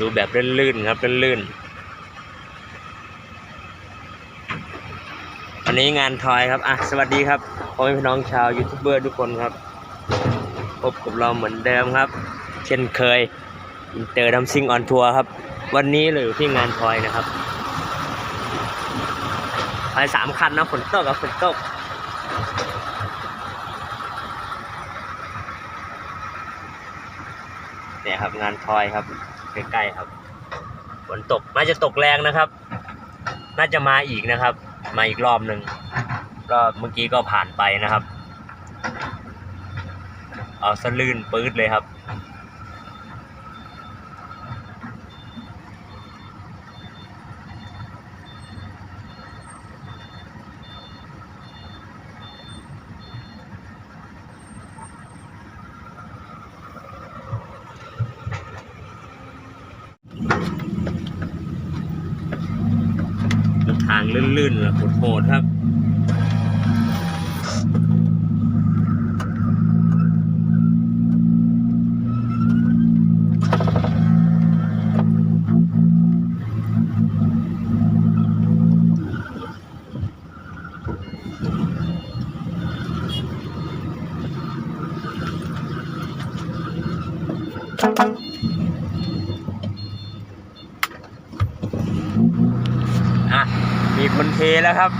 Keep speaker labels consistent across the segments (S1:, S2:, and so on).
S1: ดูแบบลื่นๆครับลื่นๆวันนี้งานทอยครับอะสวัสดีครับพ่อแม่พี่น้องชาวยูทูบเบอร์ทุกคนครับ พบกับเราเหมือนเดิมครับ เช่นเคยอินเตอร์ดัมซิงออนทัวร์ครับ วันนี้เราอยู่ที่งานทอยนะครับไปสามคันนะฝนตกกับฝนตกเนี่ยครับงานทอยครับ ใกล้ๆครับฝนตกน่าจะตกแรงนะครับ น่าจะมาอีกนะครับ มาอีกรอบหนึ่งก็เมื่อกี้ก็ผ่านไปนะครับ เอาสลื่นปื๊ดเลยครับ ลื่นๆนะโหดๆครับอะ คนเทแล้วครับ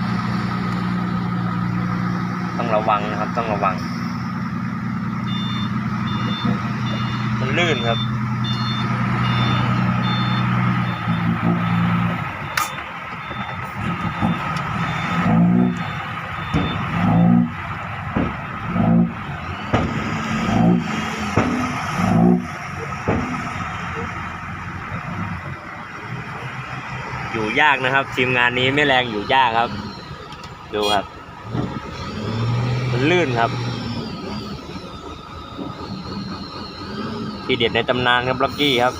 S1: ต้องระวังนะครับ ต้องระวัง มันลื่นครับ อยู่ยากนะครับ ทีมงานนี้ไม่แรงอยู่ยากครับ ดูครับมันลื่นครับ ทีเด็ดในตำนานครับล็อกกี้ครับ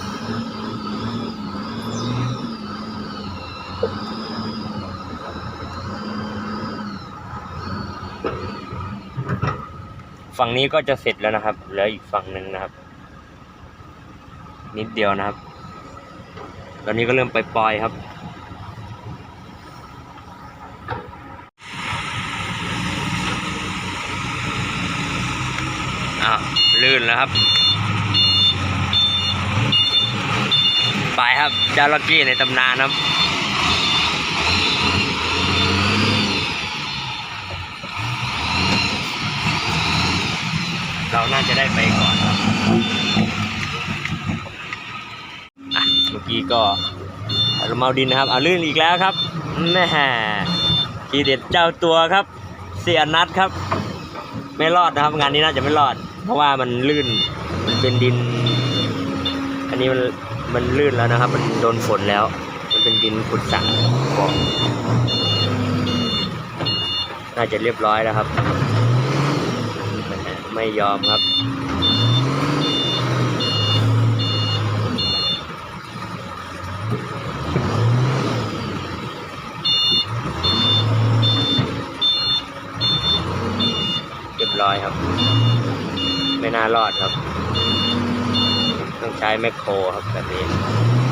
S1: ฝั่งนี้ก็จะเสร็จแล้วนะครับ เหลืออีกฝั่งหนึ่งนะครับ นิดเดียวนะครับ ตอนนี้ก็เริ่มไปปล่อยๆครับ อ้าว ลื่นแล้วครับ ไปครับเจ้าล็อกกี้ในตำนานครับเราน่าจะได้ไปก่อนครับอะเมื่อกี้ก็เราเมาดินนะครับ เอาลื่นอีกแล้วครับแม่ทีเด็ดเจ้าตัวครับ เสียนัดครับ ไม่รอดนะครับ งานนี้น่าจะไม่รอด เพราะว่ามันลื่นมันเป็นดิน อันนี้มันมันลื่นแล้วนะครับ มันโดนฝนแล้ว มันเป็นดินขุดสระบอกน่าจะเรียบร้อยแล้วครับ ไม่ยอมครับ เรียบร้อยครับ ไม่น่ารอดครับ ต้องใช้แมคโครครับแบบนี้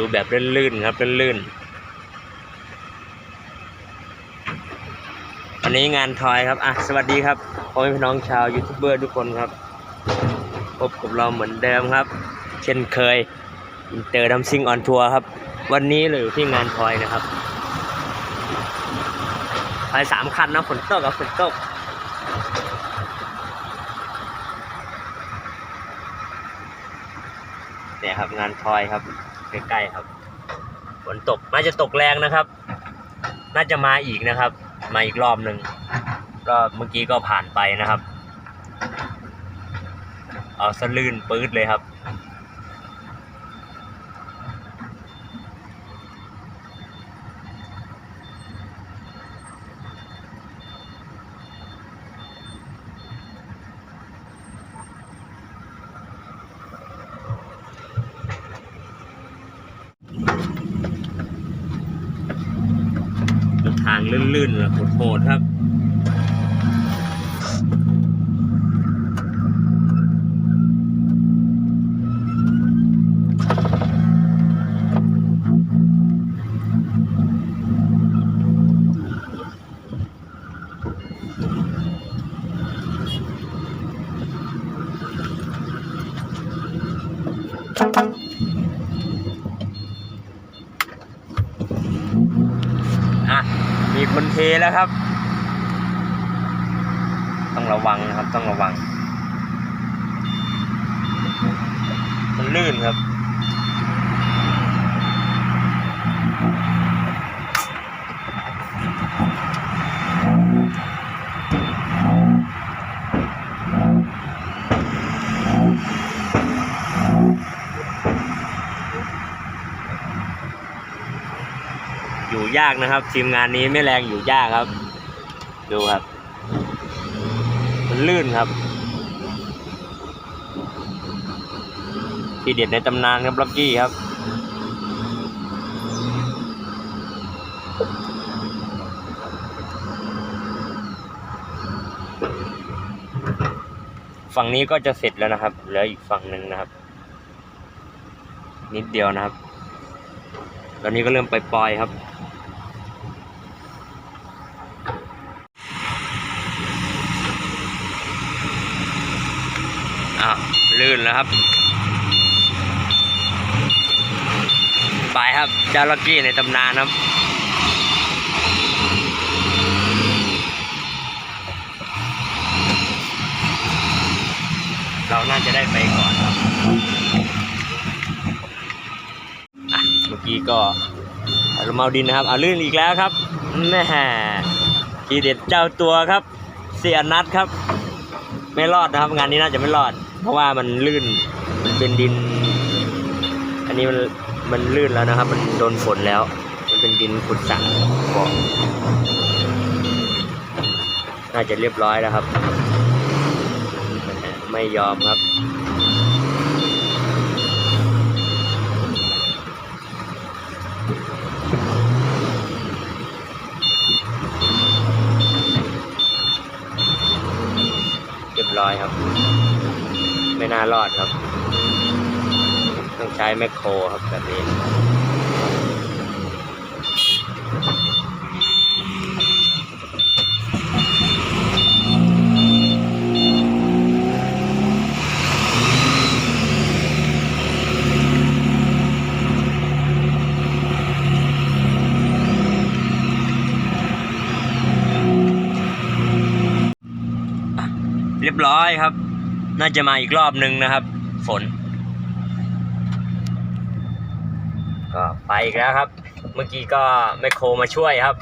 S1: ดูแบบลื่นๆครับลื่นๆวันนี้งานทอยครับอะสวัสดีครับพ่อแม่พี่น้องชาวยูทูบเบอร์ทุกคนครับ พบกับเราเหมือนเดิมครับ เช่นเคยอินเตอร์ดัมซิงออนทัวร์ครับ วันนี้เราอยู่ที่งานทอยนะครับไปสามคันนะฝนตกกับฝนตกเนี่ยครับงานทอยครับ ใกล้ๆครับฝนตกน่าจะตกแรงนะครับ น่าจะมาอีกนะครับ มาอีกรอบหนึ่งก็เมื่อกี้ก็ผ่านไปนะครับ เอาสลื่นปื๊ดเลยครับ ลื่นๆโหดๆครับ อะ มีคนเท แล้วครับ ต้องระวังนะครับต้องระวัง มันลื่นครับ อยู่ยากนะครับ ทีมงานนี้ไม่แรงอยู่ยากครับ ดูครับ มันลื่นครับ ทีเด็ดในตำนานครับล็อกกี้ครับฝั่งนี้ก็จะเสร็จแล้วนะครับ เหลืออีกฝั่งหนึ่งนะครับ นิดเดียวนะครับ ตอนนี้ก็เริ่มไปปล่อยๆครับอ้าวลื่นแล้วครับ ไปครับเจ้าลักกี้ในตำนานครับเราน่าจะได้ไปก่อนครับอ่ะเมื่อกี้ก็เราเมาดินนะครับเอาลื่นอีกแล้วครับแม่ทีเด็ดเจ้าตัวครับ เสียนัดครับ ไม่รอดนะครับ งานนี้น่าจะไม่รอด เพราะว่ามันลื่นมันเป็นดิน อันนี้มันมันลื่นแล้วนะครับ มันโดนฝนแล้ว มันเป็นดินขุดสระบอกน่าจะเรียบร้อยแล้วครับ ไม่ยอมครับ เรียบร้อยครับ ไม่น่า รอดครับ ต้องใช้แมคโครครับแบบนี้เรียบร้อยครับ น่าจะมาอีกรอบหนึ่งนะครับ ฝน ก็ไปอีกแล้วครับ เมื่อกี้ก็แมคโครมาช่วยครับ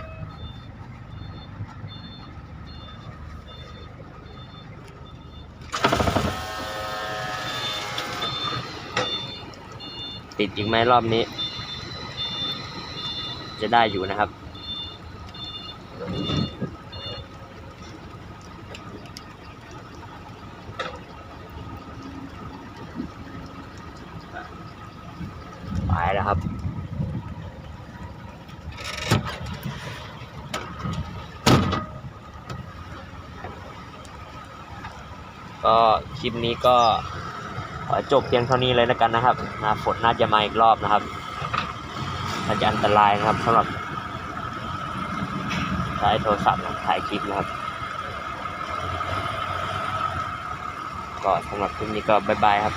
S1: ติดอีกไหมรอบนี้ จะได้อยู่นะครับ ไปแล้วครับก็คลิปนี้ก็จบเพียงเท่านี้เลยแล้วกันนะครับนะฝนน่าจะมาอีกรอบนะครับน่าจะอันตรายนะครับสำหรับใช้โทรศัพท์ถ่ายคลิปนะครับ ก็สำหรับคลิปนี้ก็บายบายครับ